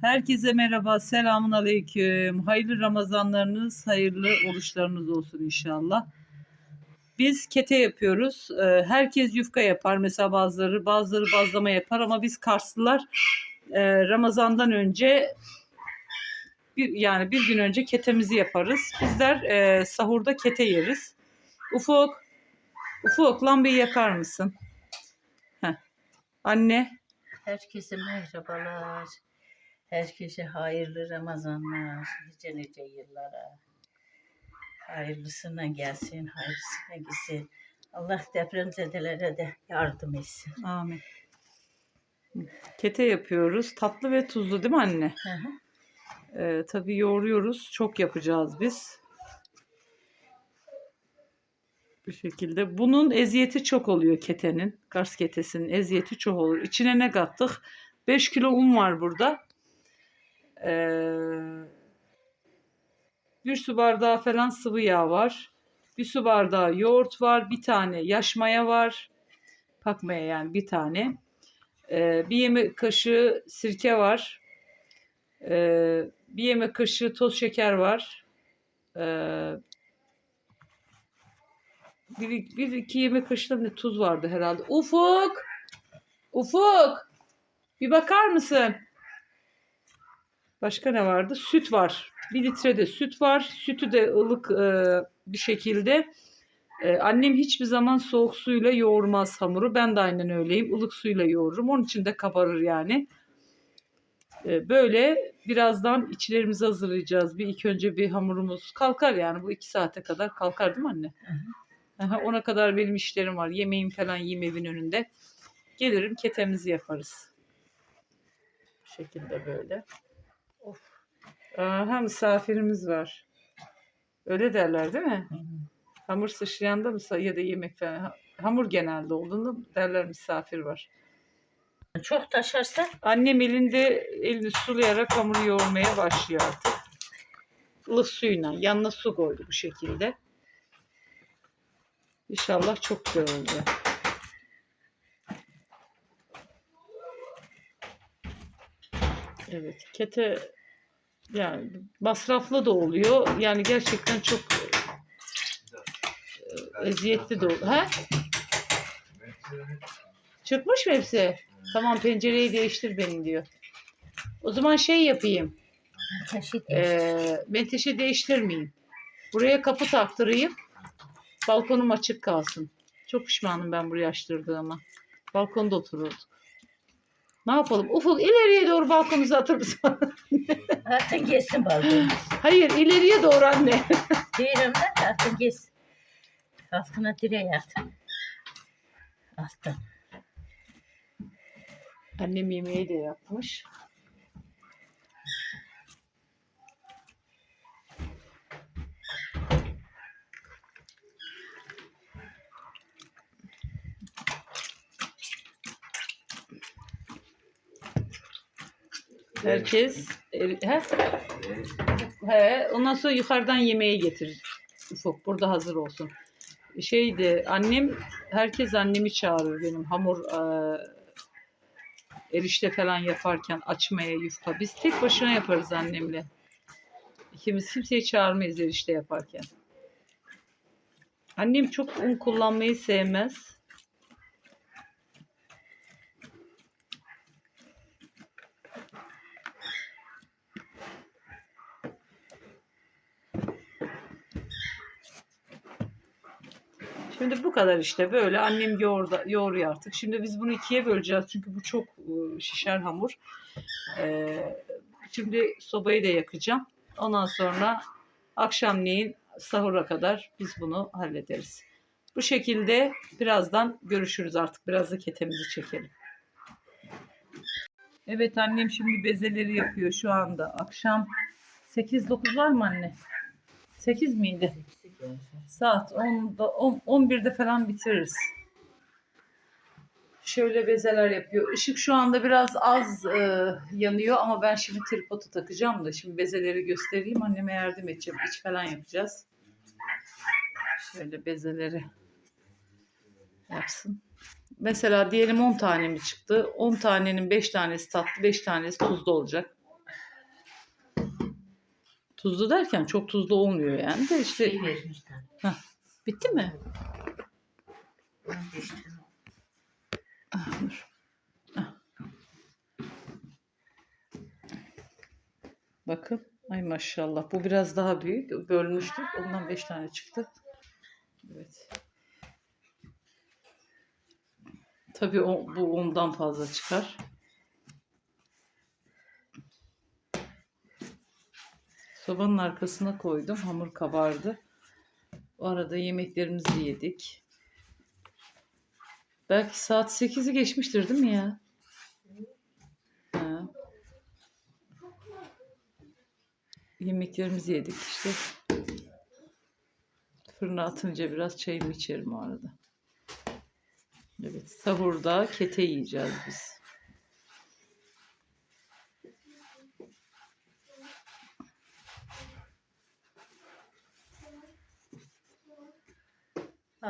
Herkese merhaba, selamun aleyküm. Hayırlı Ramazanlarınız, hayırlı oruçlarınız olsun inşallah. Biz kete yapıyoruz. Ee, Herkes yufka yapar. Mesela bazıları, bazıları bazlama yapar ama biz Karslılar e, Ramazan'dan önce bir yani bir gün önce ketemizi yaparız. Bizler e, sahurda kete yeriz. Ufuk, Ufuk lambayı yakar mısın? Heh. Anne, Herkese merhabalar. Herkese hayırlı Ramazanlar. Nice nice yıllara. Hayırlısına gelsin, hayırlısına gitsin. Allah depremzedelere de yardım etsin. Amin. Kete yapıyoruz. Tatlı ve tuzlu değil mi anne? Hı hı. Ee, tabii yoğuruyoruz. Çok yapacağız biz. Bu şekilde. Bunun eziyeti çok oluyor ketenin. Kars ketesinin eziyeti çok olur. İçine ne kattık? 5 kilo un var burada. Ee, bir su bardağı falan sıvı yağ var. Bir su bardağı yoğurt var. Bir tane yaş maya var. Pakmaya yani bir tane. Ee, bir yemek kaşığı sirke var. Ee, bir yemek kaşığı toz şeker var. Ee, bir, bir iki yemek kaşığı da tuz vardı herhalde. Ufuk! Ufuk! Bir bakar mısın? Başka ne vardı? Süt var. Bir litre de süt var. Sütü de ılık e, bir şekilde. E, annem hiçbir zaman soğuk suyla yoğurmaz hamuru. Ben de aynen öyleyim. Ilık suyla yoğururum. Onun için de kabarır yani. E, böyle birazdan içlerimizi hazırlayacağız. Bir ilk önce bir hamurumuz kalkar yani. Bu iki saate kadar kalkar değil mi anne? Aha, ona kadar benim işlerim var. Yemeğim falan yiyeyim evin önünde. Gelirim ketemizi yaparız. Bu şekilde böyle. Aha misafirimiz var. Öyle derler değil mi? Hamur sıçrayanda mı ya da yemek falan. Ha- Hamur genelde olduğunda derler misafir var. Çok taşarsa Annem elinde elini sulayarak hamuru yoğurmaya başlıyor artık. Ilık suyla yanına su koydu bu şekilde. İnşallah çok güzel olacak. Evet, kete yani masraflı da oluyor. Yani gerçekten çok e, eziyetli de oluyor. Ha? Çıkmış mı hepsi? Tamam pencereyi değiştir benim diyor. O zaman şey yapayım. taşı Ee, menteşe değiştirmeyeyim. Buraya kapı taktırayım. Balkonum açık kalsın. Çok pişmanım ben burayı açtırdığıma. Balkonda otururduk. Ne yapalım? Ufuk ileriye doğru balkonunuzu atır mısın? Artık geçsin balkonu. Hayır ileriye doğru anne. Diyorum da artık geç. Altına direğe at. Alttan. Annem yemeği de yapmış. Herkes he? He, ondan sonra yukarıdan yemeği getir. Ufuk burada hazır olsun. Şeydi annem herkes annemi çağırır benim hamur eee, erişte falan yaparken açmaya yufka. Biz tek başına yaparız annemle. İkimiz kimseyi çağırmayız erişte yaparken. Annem çok un kullanmayı sevmez. Şimdi bu kadar işte böyle annem yoğurda, yoğuruyor artık. Şimdi biz bunu ikiye böleceğiz çünkü bu çok e, şişer hamur. Ee, şimdi sobayı da yakacağım. Ondan sonra akşamleyin sahura kadar biz bunu hallederiz. Bu şekilde birazdan görüşürüz artık. Biraz da ketemizi çekelim. Evet annem şimdi bezeleri yapıyor şu anda. Akşam 8-9 var mı anne? 8 miydi? Saat 10'da 10, 11'de falan bitiririz. Şöyle bezeler yapıyor. Işık şu anda biraz az e, yanıyor ama ben şimdi tripodu takacağım da şimdi bezeleri göstereyim. Anneme yardım edeceğim. İç falan yapacağız. Şöyle bezeleri yapsın. Mesela diyelim 10 tane mi çıktı? 10 tanenin 5 tanesi tatlı, 5 tanesi tuzlu olacak. Tuzlu derken çok tuzlu olmuyor yani de işte Şey vermişler. bitti mi? Ah, dur. Ah. Bakın. Ay maşallah. Bu biraz daha büyük. Bölmüştük. Ondan 5 tane çıktı. Evet. Tabii o, bu ondan fazla çıkar. Sobanın arkasına koydum. Hamur kabardı. O arada yemeklerimizi yedik. Belki saat 8'i geçmiştir değil mi ya? Yemeklerimizi yedik işte. Fırına atınca biraz çayımı içerim o arada. Evet, sahurda kete yiyeceğiz biz.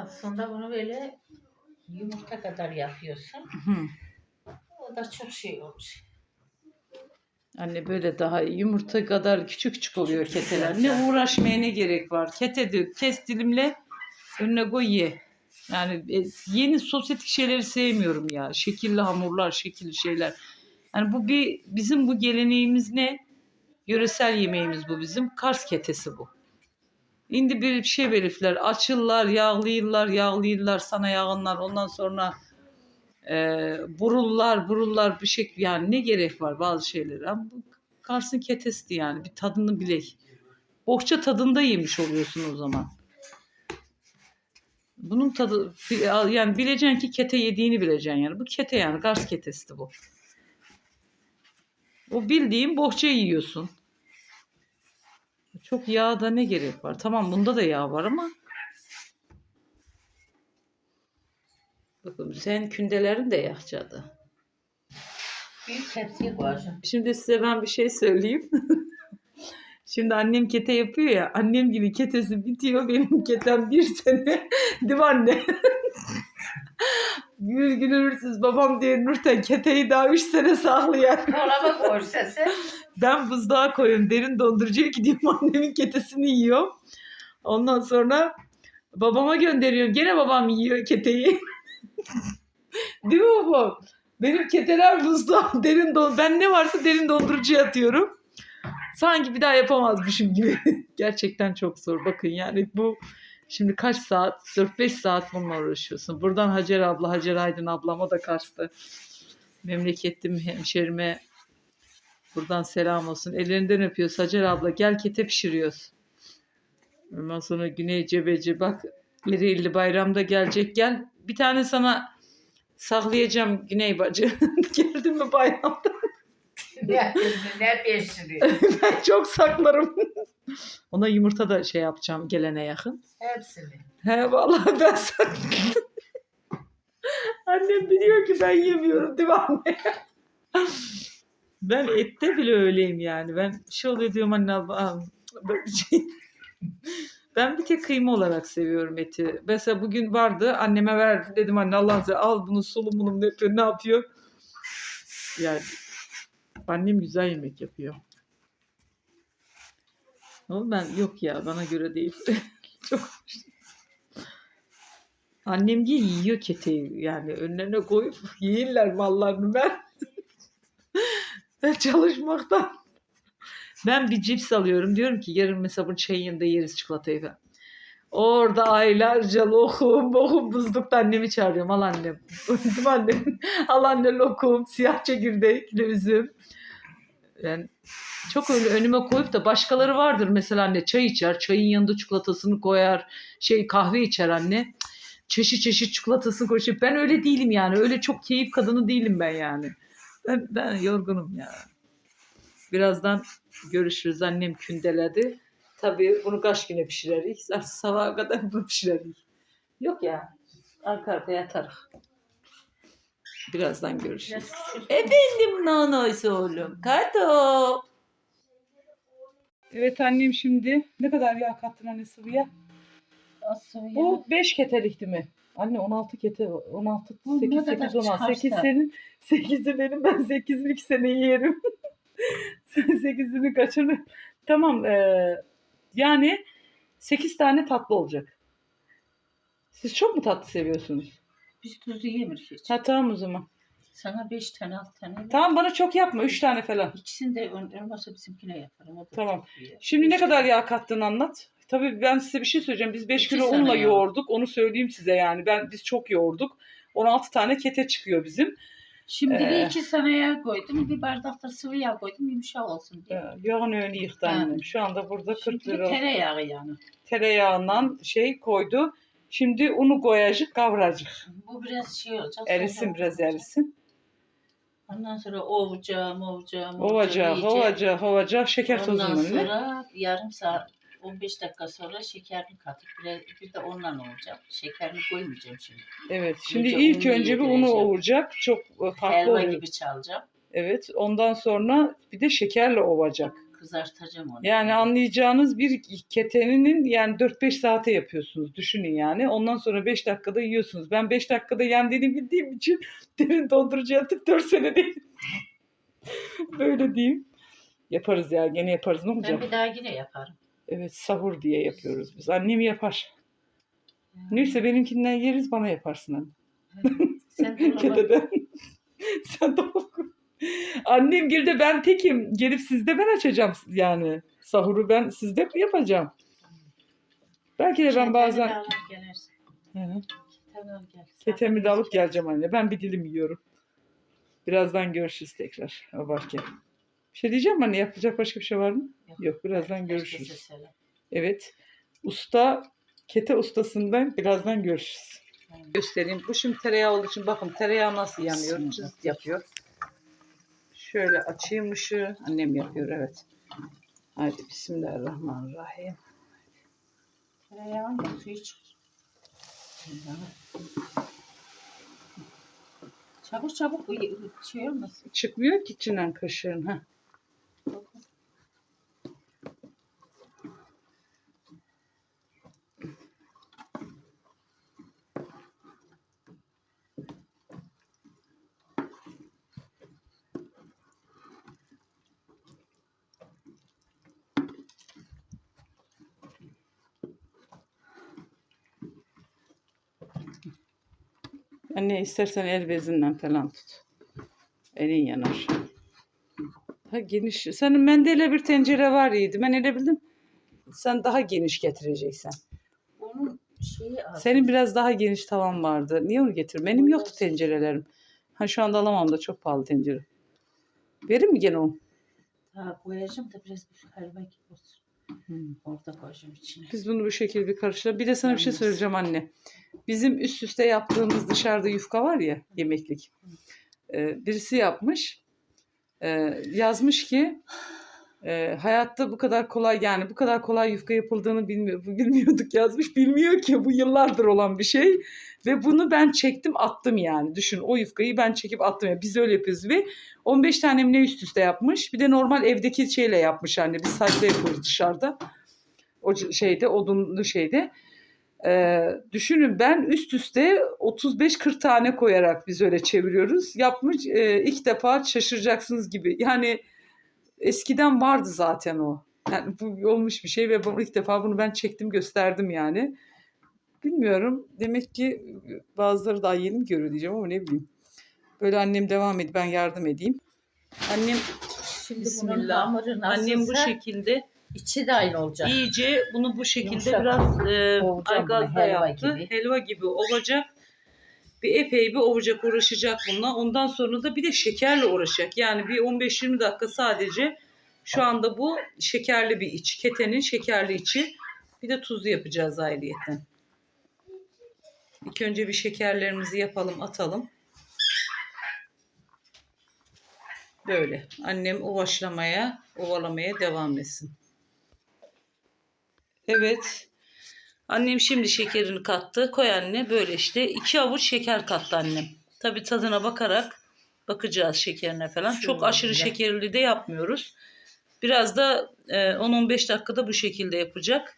Aslında bunu böyle yumurta kadar yapıyorsun. Hı. O da çok şey olmuş. Anne böyle daha. Yumurta kadar küçük küçük oluyor keteler. Ne uğraşmaya ne gerek var? Kete dök, kes dilimle önüne koy ye. Yani e, yeni sosyetik şeyleri sevmiyorum ya. Şekilli hamurlar, şekilli şeyler. Yani bu bir bizim bu geleneğimiz ne? Yöresel yemeğimiz bu bizim. Kars ketesi bu. Şimdi bir şey belirtiler. Açırlar, yağlayırlar, yağlayırlar, sana yağınlar. Ondan sonra e, burullar, burullar bir şey. Yani ne gerek var bazı şeylere. Ama bu Kars'ın ketesti yani. Bir tadını bilek. Bohça tadında yemiş oluyorsun o zaman. Bunun tadı yani bileceksin ki kete yediğini bileceksin yani. Bu kete yani Kars ketesti bu. O bildiğin bohça yiyorsun. Çok yağda ne gerek var? Tamam bunda da yağ var ama Bakın sen kündelerin de yağcadı. Büyük tepsiye koyacağım. Şimdi size ben bir şey söyleyeyim. Şimdi annem kete yapıyor ya. Annem gibi ketesi bitiyor. Benim ketem bir sene. Değil mi anne? Gül gülürsüz babam diye Nurten keteyi daha üç sene saklıyor. Dolaba koy sesi. Ben buzluğa koyuyorum. Derin dondurucuya gidiyorum. Annemin ketesini yiyor. Ondan sonra babama gönderiyorum. Gene babam yiyor keteyi. Değil mi babam? Benim keteler buzluğa derin don ben ne varsa derin dondurucuya atıyorum. Sanki bir daha yapamazmışım gibi. Gerçekten çok zor. Bakın yani bu şimdi kaç saat? 4-5 saat bununla uğraşıyorsun. Buradan Hacer abla, Hacer Aydın ablama da kaçtı. Memlekettim hemşerime Buradan selam olsun. Ellerinden öpüyoruz Hacer abla. Gel kete pişiriyoruz. Ondan sonra Güney Cebeci bak Ereğli bayramda gelecek gel. Bir tane sana saklayacağım Güney bacı. Geldi mi bayramda? ne, ne pişiriyor? ben çok saklarım. Ona yumurta da şey yapacağım gelene yakın. Hepsini. He vallahi ben saklarım. Annem biliyor ki ben yemiyorum değil mi anne? Ben ette bile öyleyim yani. Ben şey oluyor diyorum anne Allah'ım. Şey. Ben bir tek kıyma olarak seviyorum eti. Mesela bugün vardı anneme verdim dedim anne Allah'ın seversen al bunu sulu bunu ne yapıyor ne yapıyor. Yani annem güzel yemek yapıyor. Ama ben yok ya bana göre değil. Çok Annem diye yiyor keteyi yani önlerine koyup yiyirler mallarını ben. Ben çalışmaktan. Ben bir cips alıyorum diyorum ki yarın mesela bu çayın yanında yeriz çikolatayı falan. Orada aylarca lokum, lokum buzlukta annemi çağırıyorum. Al annem. Mi annem? Al anne lokum, siyah çekirdekli üzüm. Yani çok öyle önüme koyup da başkaları vardır mesela anne çay içer. Çayın yanında çikolatasını koyar. Şey kahve içer anne. Çeşit çeşit çikolatasını koyup ben öyle değilim yani. Öyle çok keyif kadını değilim ben yani. Ben, ben yorgunum ya. Birazdan görüşürüz. Annem kündeledi. Tabii bunu kaç güne pişireriz? Sabaha kadar bunu pişireriz. Yok ya. Arka arkaya yatarız. Birazdan görüşürüz. Efendim nanoysa oğlum. Kato. Evet annem şimdi ne kadar yağ kattın anne sıvıya? Az Bu 5 ketelikti mi? Anne 16 kete 16 Bu 8 ne kadar 8 16 8 çıkarsa. senin 8'i benim ben 8'lik sene yerim. Sen 8'ini kaçını Tamam. eee, yani 8 tane tatlı olacak. Siz çok mu tatlı seviyorsunuz? Biz tuzlu yemiyoruz hiç. Ha tamam o zaman. Sana beş tane altı tane. ver. Tamam bana çok yapma. 3 tane falan. İkisini de ön- olmazsa bizimkine yaparım. O da Tamam. çok iyi. Şimdi ne kadar yağ kattığını anlat. Tabii ben size bir şey söyleyeceğim. Biz 5 İki kilo unla yağ. yoğurduk. Onu söyleyeyim size yani. Ben biz çok yoğurduk. 16 tane kete çıkıyor bizim. Şimdi Ee. de iki tane yağ koydum. Bir bardak da sıvı yağ koydum. Yumuşak olsun diye. Ee, Yağın öyle yıktı Ha. annem. Şu anda burada 40 Şimdi de lira tereyağı yani. tereyağından şey koydu. Şimdi unu koyacak, kavracak. Bu biraz şey olacak. Erisin biraz olacak. erisin. Ondan sonra ovacağım, ovacağım, Ovacak, ovacak, ovacak. Şeker Ondan tozunu ne? sonra yarım saat 15 dakika sonra şekerini katıp biraz, bir de ondan olacak. Şekerini koymayacağım şimdi. Evet. Şimdi Önce ilk önce bir unu yedireceğim. ovacak. Çok e, farklı Helva oluyor. gibi çalacağım. Evet. Ondan sonra bir de şekerle ovacak. Kızartacağım onu. Yani anlayacağınız bir keteninin yani 4-5 saate yapıyorsunuz. Düşünün yani. Ondan sonra 5 dakikada yiyorsunuz. Ben 5 dakikada yendiğini bildiğim için derin dondurucu yatıp 4 sene değil. Böyle diyeyim. Yaparız ya. Gene yaparız. Ne Ben olacak? bir daha yine yaparım. Evet sahur diye yapıyoruz biz. Annem yapar. Neyse benimkinden yeriz bana yaparsın anne. Sen Kededen. Sen de oku. Annem girdi ben tekim. Gelip sizde ben açacağım yani. Sahuru ben sizde yapacağım. Belki de ben bazen. Hı hı. Ketemi de alıp geleceğim anne. Ben bir dilim yiyorum. Birazdan görüşürüz tekrar. O varken. Bir şey diyeceğim anne yapacak başka bir şey var mı? Yok birazdan Herkese görüşürüz. Evet. Usta, kete ustasından birazdan görüşürüz. Göstereyim. Bu şimdi tereyağı olduğu için bakın tereyağı nasıl yanıyor. Cızıt yapıyor. Şöyle açayım ışığı. Annem yapıyor evet. Haydi bismillahirrahmanirrahim. Tereyağın da suyu çıkar. Çabuk çabuk şey olmasın. Çıkmıyor ki içinden kaşığın. Ha. Anne istersen el bezinden falan tut. Elin yanar. Ha geniş. Senin mendele bir tencere var yedi. Ben ele bildim. Sen daha geniş getireceksen. Onun şeyi az. Senin biraz daha geniş tavan vardı. Niye onu getir? Benim yoktu tencerelerim. Ha şu anda alamam da çok pahalı tencere. Verir mi gene onu? Ha, koyacağım da biraz bir helva gibi olsun. Hmm. Orada koyacağım içine. Biz bunu bu şekilde bir karıştıralım. Bir de sana bir şey söyleyeceğim anne. Bizim üst üste yaptığımız dışarıda yufka var ya yemeklik. Ee, birisi yapmış. Ee, yazmış ki e, hayatta bu kadar kolay yani bu kadar kolay yufka yapıldığını bilmiyor, bilmiyorduk yazmış. Bilmiyor ki bu yıllardır olan bir şey. Ve bunu ben çektim attım yani. Düşün o yufkayı ben çekip attım. Yani biz öyle yapıyoruz ve 15 tane ne üst üste yapmış. Bir de normal evdeki şeyle yapmış anne. Biz sayfa yapıyoruz dışarıda. O şeyde odunlu şeyde. Ee, düşünün ben üst üste 35-40 tane koyarak biz öyle çeviriyoruz. Yapmış e, ilk defa şaşıracaksınız gibi. Yani eskiden vardı zaten o. Yani bu olmuş bir şey ve ilk defa bunu ben çektim gösterdim yani. Bilmiyorum. Demek ki bazıları daha yeni mi görüyor diyeceğim ama ne bileyim. Böyle annem devam et ben yardım edeyim. Annem Şimdi Bismillah. annem bu şekilde içi de aynı olacak. iyice bunu bu şekilde Yumuşak. biraz e, Ovacağım aygazda bunu, helva yaptı. gibi. Helva gibi olacak. Bir epey bir ovacak uğraşacak bununla. Ondan sonra da bir de şekerle uğraşacak. Yani bir 15-20 dakika sadece şu anda bu şekerli bir iç. Ketenin şekerli içi. Bir de tuzlu yapacağız ayrıyetten. İlk önce bir şekerlerimizi yapalım, atalım. Böyle. Annem ovaşlamaya, ovalamaya devam etsin. Evet. Annem şimdi şekerini kattı. Koy anne. Böyle işte. iki avuç şeker kattı annem. Tabii tadına bakarak bakacağız şekerine falan. Şöyle Çok aşırı böyle. şekerli de yapmıyoruz. Biraz da e, 10-15 dakikada bu şekilde yapacak.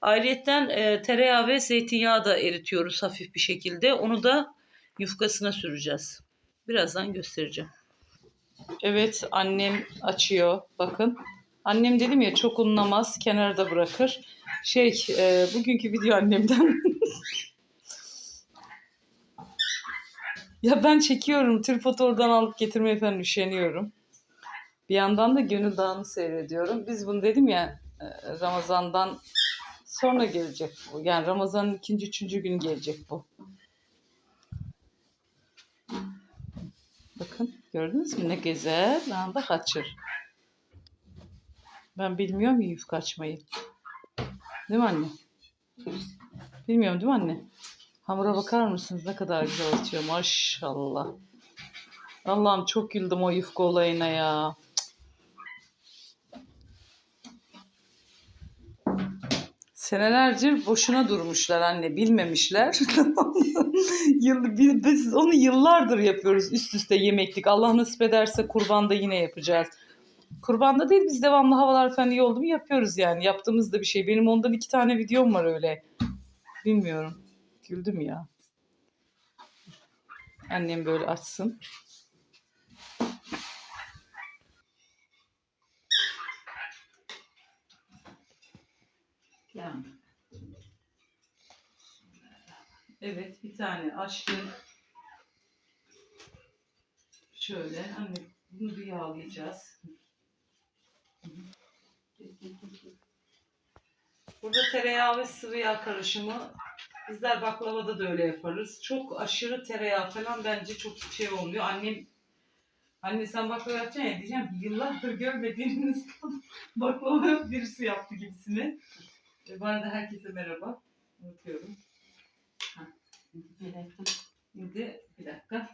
Ayrıyeten e, tereyağı ve zeytinyağı da eritiyoruz hafif bir şekilde. Onu da yufkasına süreceğiz. Birazdan göstereceğim. Evet annem açıyor. Bakın. Annem dedim ya çok unlamaz, kenarda bırakır. Şey, e, bugünkü video annemden. ya ben çekiyorum, tripod oradan alıp getirmeye falan üşeniyorum. Bir yandan da Gönül Dağı'nı seyrediyorum. Biz bunu dedim ya e, Ramazan'dan sonra gelecek bu. Yani Ramazan'ın ikinci, üçüncü gün gelecek bu. Bakın gördünüz mü ne güzel. Anda kaçır. Ben bilmiyorum ya yufka açmayı. Değil mi anne? Bilmiyorum değil mi anne? Hamura bakar mısınız? Ne kadar güzel atıyor. Maşallah. Allah'ım çok güldüm o yufka olayına ya. Senelerce boşuna durmuşlar anne. Bilmemişler. Biz onu yıllardır yapıyoruz üst üste yemeklik. Allah nasip ederse kurbanda yine yapacağız. Kurbanda değil biz devamlı havalar falan iyi oldu mu yapıyoruz yani. Yaptığımız da bir şey. Benim ondan iki tane videom var öyle. Bilmiyorum. Güldüm ya. Annem böyle açsın. Evet bir tane açtım. Şöyle anne bunu bir yağlayacağız. Burada tereyağı ve sıvı yağ karışımı. Bizler baklavada da öyle yaparız. Çok aşırı tereyağı falan bence çok şey olmuyor. Annem Anne sen baklava yapacaksın ya diyeceğim ki yıllardır görmediğiniz baklava birisi yaptı gibisini. E, bu arada herkese merhaba. Unutuyorum. Şimdi bir dakika.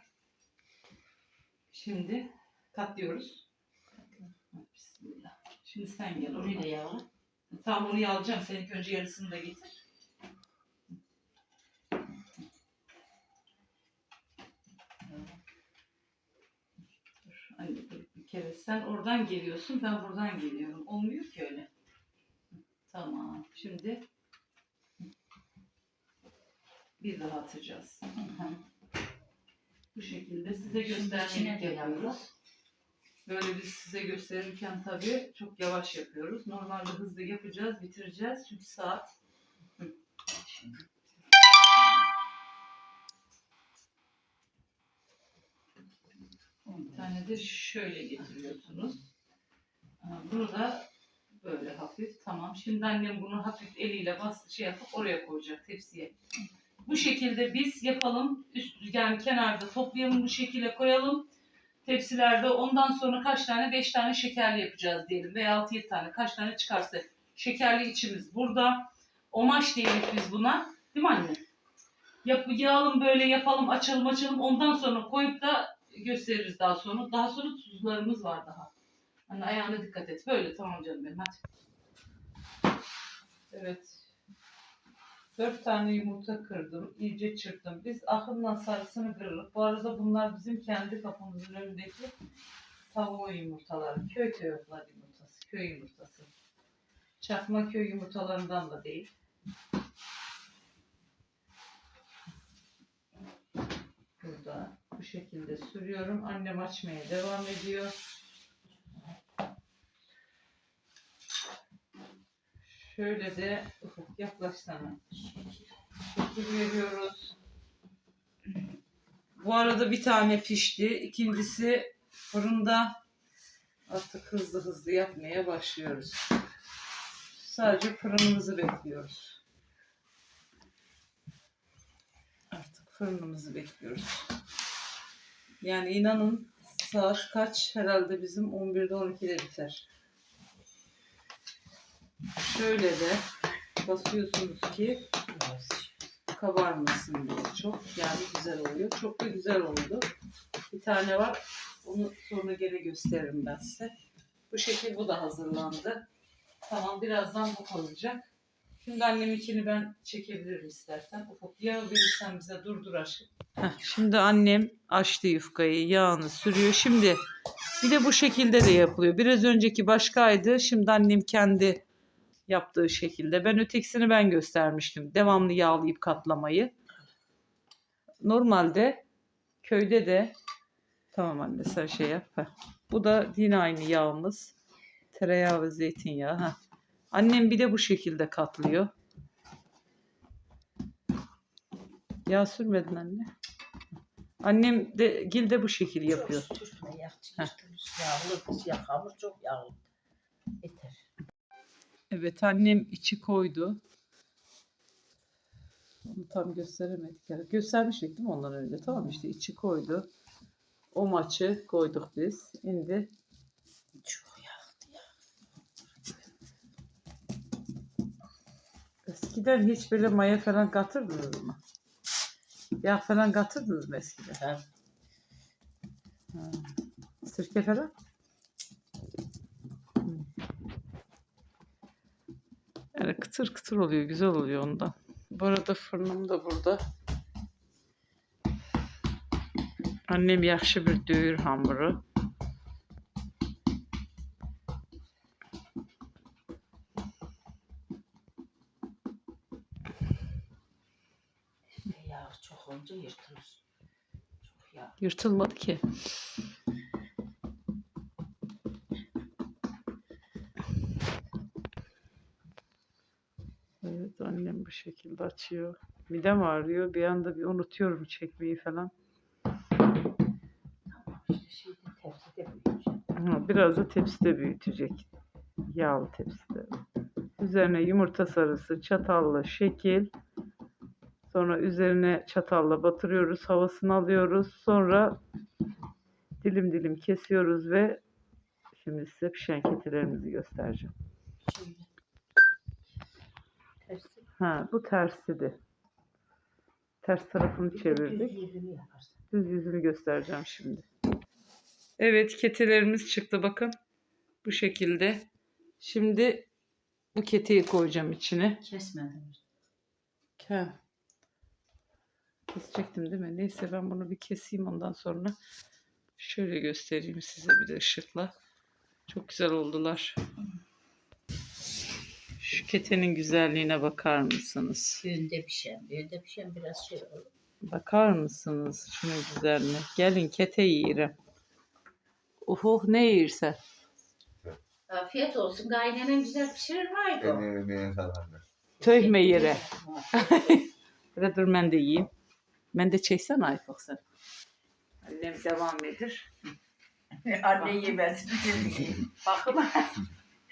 Şimdi katlıyoruz. Şimdi sen gel Orayı da yağla. Tamam onu alacağım. Sen ilk önce yarısını da getir. Dur bir kere. Sen oradan geliyorsun, ben buradan geliyorum. Olmuyor ki öyle. Tamam. Şimdi bir daha atacağız. Bu şekilde size de yapıyoruz. Böyle biz size gösterirken tabii çok yavaş yapıyoruz. Normalde hızlı yapacağız, bitireceğiz. Çünkü saat bir tane de şöyle getiriyorsunuz. Ha, Bunu da böyle hafif tamam. Şimdi annem bunu hafif eliyle bas şey yapıp oraya koyacak tepsiye. Bu şekilde biz yapalım. Üst yani kenarda toplayalım bu şekilde koyalım tepsilerde ondan sonra kaç tane? 5 tane şekerli yapacağız diyelim veya 6-7 tane kaç tane çıkarsa. Şekerli içimiz burada. Omaş diyelim biz buna. Değil mi anne? Yap, yağalım böyle yapalım açalım açalım ondan sonra koyup da gösteririz daha sonra. Daha sonra tuzlarımız var daha. Anne ayağına dikkat et. Böyle tamam canım benim hadi. Evet. Dört tane yumurta kırdım. iyice çırptım. Biz ahırla sarısını kırırız. Bu arada bunlar bizim kendi kapımızın önündeki tavuğun yumurtaları. Köy tavuklar yumurtası. Köy yumurtası. Çakma köy yumurtalarından da değil. Burada bu şekilde sürüyorum. Annem açmaya devam ediyor. Şöyle de ufak yaklaşsana. Şekil veriyoruz. Bu arada bir tane pişti. İkincisi fırında artık hızlı hızlı yapmaya başlıyoruz. Sadece fırınımızı bekliyoruz. Artık fırınımızı bekliyoruz. Yani inanın saat kaç herhalde bizim 11'de 12'de biter. Şöyle de basıyorsunuz ki kabarmasın diye. Çok yani güzel oluyor. Çok da güzel oldu. Bir tane var. Onu sonra gene gösteririm ben size. Bu şekil bu da hazırlandı. Tamam birazdan bu kalacak. Şimdi annem içini ben çekebilirim istersen. Ufak yağ verirsen bize durdur aşkım. şimdi annem açtı yufkayı, yağını sürüyor. Şimdi bir de bu şekilde de yapılıyor. Biraz önceki başkaydı. Şimdi annem kendi yaptığı şekilde. Ben ötekisini ben göstermiştim. Devamlı yağlayıp katlamayı. Normalde köyde de tamam anne sen şey yap. Heh. Bu da yine aynı yağımız. Tereyağı ve zeytinyağı. Ha. Annem bir de bu şekilde katlıyor. Yağ sürmedin anne. Annem de gil de bu şekil yapıyor. Çok sürtme Heh. yırtılmış. Yağlı kız ya hamur çok yağlı. Evet annem içi koydu. Onu tam gösteremedik. Yani göstermiştik değil mi ondan önce? Tamam işte içi koydu. O maçı koyduk biz. Şimdi Çok yağlı ya. eskiden hiç böyle maya falan katırdınız mı? Yağ falan katırdınız mı eskiden? Tabii. Ha. Sirke falan? Hı. Yani kıtır kıtır oluyor, güzel oluyor ondan. Bu arada fırınım da burada. Annem yaxşı bir döyür hamuru. Yağ çok olunca yırtılır. Yağ. Yırtılmadı ki. Evet annem bu şekilde açıyor. Midem ağrıyor. Bir anda bir unutuyorum çekmeyi falan. Ha, biraz da tepside büyütecek. Yağlı tepside. Üzerine yumurta sarısı, çatalla şekil. Sonra üzerine çatalla batırıyoruz. Havasını alıyoruz. Sonra dilim dilim kesiyoruz ve şimdi size pişen ketilerimizi göstereceğim. Şöyle. Tersi. Ha, bu tersidi. Ters tarafını çevirdik. Düz yerini yaparsın. Düz yüzünü göstereceğim şimdi. Evet ketilerimiz çıktı bakın. Bu şekilde. Şimdi bu ketiyi koyacağım içine. Kesmedim. Ha. Kesecektim değil mi? Neyse ben bunu bir keseyim ondan sonra. Şöyle göstereyim size bir de ışıkla. Çok güzel oldular. Ketenin güzelliğine bakar mısınız? Düğünde pişen. Düğünde pişen biraz şey olur. Bakar mısınız şunun güzelliğine? Gelin kete yiyelim. Uhu ne yiyirse. Afiyet olsun. Kaynenen güzel pişirir? En emeğine sağlık. Töyme yere. Böyle dur ben de yiyeyim. Ben de çeksene Ayfak sen. Annem devam edir. Anne yemez. Bakın.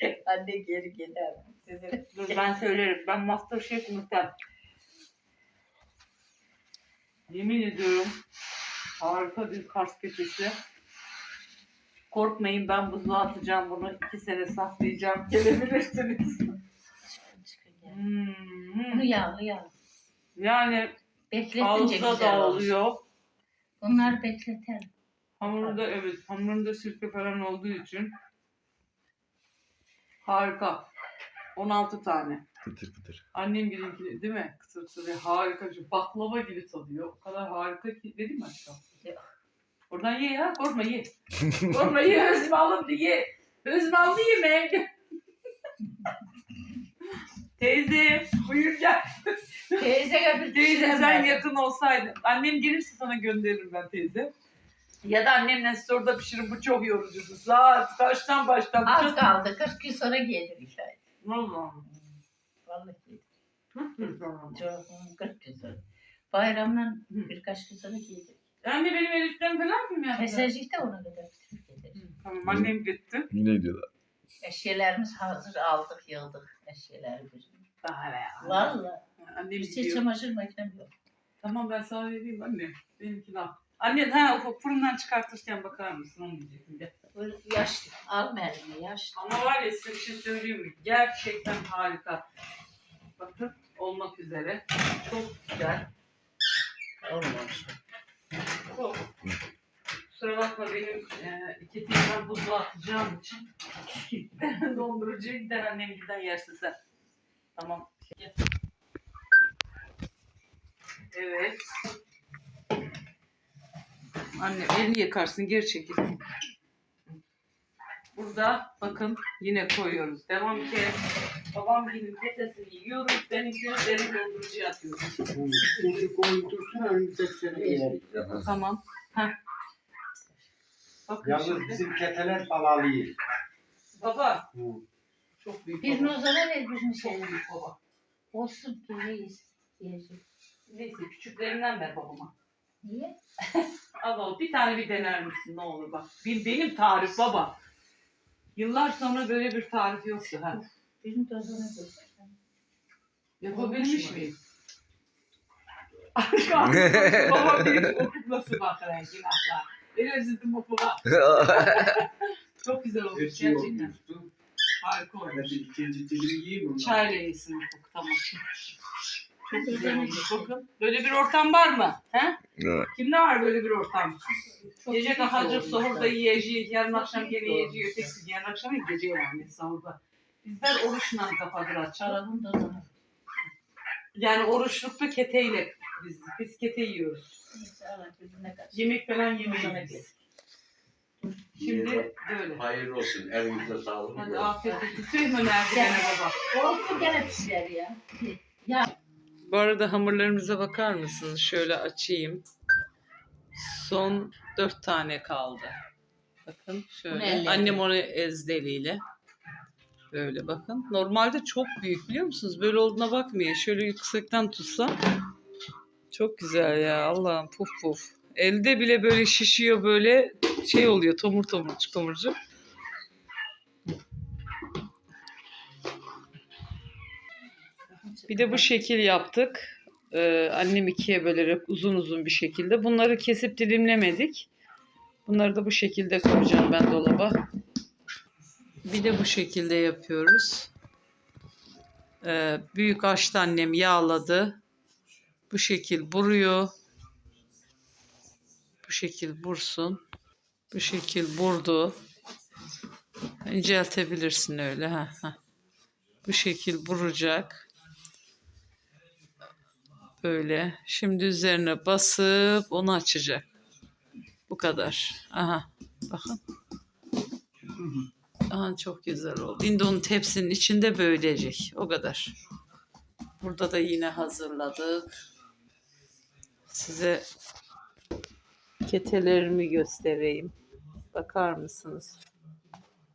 Anne geri gider. Sizin Dur ben söylerim. Ben Masterchef Nurten. Yemin ediyorum harika bir Kars ketesi. Korkmayın ben buzluğa atacağım bunu. iki sene saklayacağım. Gelebilirsiniz. çıkın çıkın gel. Hmm. Bunu yağlı yağlı. Yani Bekletince güzel da olur. oluyor. Bunları bekletelim. Hamurunda evet hamurunda sirke falan olduğu için harika. 16 tane. Kıtır kıtır. Annem benimki değil mi? Kıtır kıtır ve harika. Şu baklava gibi tadıyor. O kadar harika ki. Dedim mi aşkım? Yok. Oradan ye ya. Korkma ye. Korkma ye. Özüm alın ye. Özüm aldı yeme. Teyze buyur gel. Teyze göbür Teyze sen yakın olsaydın. Annem gelirse sana gönderirim ben teyze. Ya da annemle orada pişirin. Bu çok yorucudu. Saat kaçtan baştan? Az kaldı. 40 gün sonra gelir inşallah. Allah'ım. Vallahi gelir. Çok 40 gün sonra. Bayramdan birkaç gün sonra gelir. Anne benim Elif'ten falan mı yaptı? Mesajcık da ona kadar bitirip gelir. Tamam annem gitti. Ne diyorlar? Eşyalarımız hazır aldık yıldık eşyalarımızı. Daha. Valla. Annem Bir şey gidiyor. çamaşır makinem yok. Tamam ben sana vereyim anne. Benimkini al. Anne ha ufak fırından çıkartırken bakar mısın onu diyecektim de. Yaşlı. Alma elime yaşlı. Ama var ya size bir şey söyleyeyim mi? Gerçekten harika. Bakın olmak üzere. Çok güzel. Olmamış. Çok. Kusura bakma benim e, iki tane buzluğa atacağım için dondurucuya gider annem gider yersin sen. Tamam. Evet. Anne elini yıkarsın geri çekil. Burada bakın yine koyuyoruz. Devam ki babam gibi petesini yiyoruz. Benimkini derin dondurucuya atıyoruz. Çocuk koydursun önümüzdeki sene. Tamam. Heh. Bakın Yalnız şimdi. bizim keteler palalıyı. Baba Çok büyük Birini baba. o zaman ver birini Çok büyük baba. Olsun ki diyecek. Neyse küçüklerinden ver babama. Niye? Al al bir tane bir dener misin ne olur bak. Benim, benim tarif baba. Yıllar sonra böyle bir tarif yoktu ha. O zaman ver. Yapabilmiş miyim? Baba bir okul nasıl bakar Engin abla. Ben özledim okula. Çok güzel olmuş gerçekten. Harika olmuş. Hadi ikinci dilimi yiyeyim ondan. Çayla yesin tamam. Çok güzel olmuş. Bakın böyle bir ortam var mı? He? Evet. Kimde var böyle bir ortam? Çok Gece olmuş. sahurda yiyeceğiz, yarın akşam gene yiyeceğiz, öteki gün yarın akşam gece yani sahurda. Bizler oruçla kafadır açar. Yani oruçlukta keteyle biz, biz kete yiyoruz. Yemek falan yemeyiz. Şimdi böyle. Hayırlı olsun. Elinize sağlık. Hadi afiyet olsun. Tüyme merdivene baba. Olsun gene pişer ya. Bu arada hamurlarımıza bakar mısınız? Şöyle açayım. Son dört tane kaldı. Bakın şöyle. Annem onu ezdi eliyle. Böyle bakın. Normalde çok büyük biliyor musunuz? Böyle olduğuna bakmayın. Şöyle yüksekten tutsa. Çok güzel ya. Allah'ım puf puf. Elde bile böyle şişiyor böyle şey oluyor. Tomur tomurcuk tomurcuk. Bir de bu şekil yaptık. Ee, annem ikiye bölerek uzun uzun bir şekilde. Bunları kesip dilimlemedik. Bunları da bu şekilde koyacağım ben dolaba. Bir de bu şekilde yapıyoruz. Ee, büyük açtı annem yağladı. Bu şekil buruyor. Bu şekil bursun. Bu şekil burdu. İnceltebilirsin öyle. Ha, ha. Bu şekil buracak. Böyle. Şimdi üzerine basıp onu açacak. Bu kadar. Aha. Bakın. Aha, çok güzel oldu. Şimdi onu tepsinin içinde böylecek. O kadar. Burada da yine hazırladık. Size ketelerimi göstereyim. Bakar mısınız?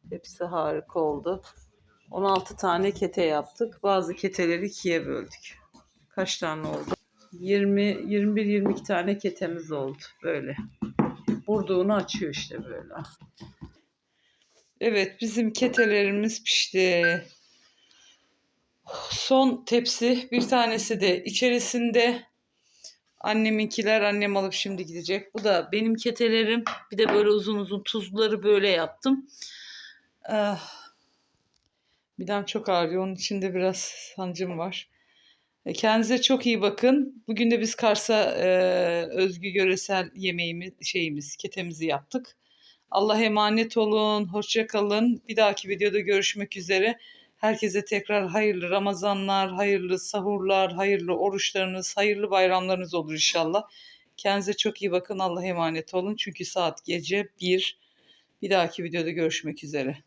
Hepsi harika oldu. 16 tane kete yaptık. Bazı keteleri ikiye böldük. Kaç tane oldu? 20 21 22 tane ketemiz oldu böyle. Burduğunu açıyor işte böyle. Evet bizim ketelerimiz pişti. Son tepsi bir tanesi de içerisinde anneminkiler annem alıp şimdi gidecek. Bu da benim ketelerim. Bir de böyle uzun uzun tuzluları böyle yaptım. Ah, midem çok ağrıyor. Onun içinde biraz sancım var. E, Kendinize çok iyi bakın. Bugün de biz Kars'a e, özgü yöresel yemeğimiz, şeyimiz, ketemizi yaptık. Allah'a emanet olun. Hoşça kalın. Bir dahaki videoda görüşmek üzere. Herkese tekrar hayırlı Ramazanlar, hayırlı sahurlar, hayırlı oruçlarınız, hayırlı bayramlarınız olur inşallah. Kendinize çok iyi bakın. Allah'a emanet olun. Çünkü saat gece 1. Bir dahaki videoda görüşmek üzere.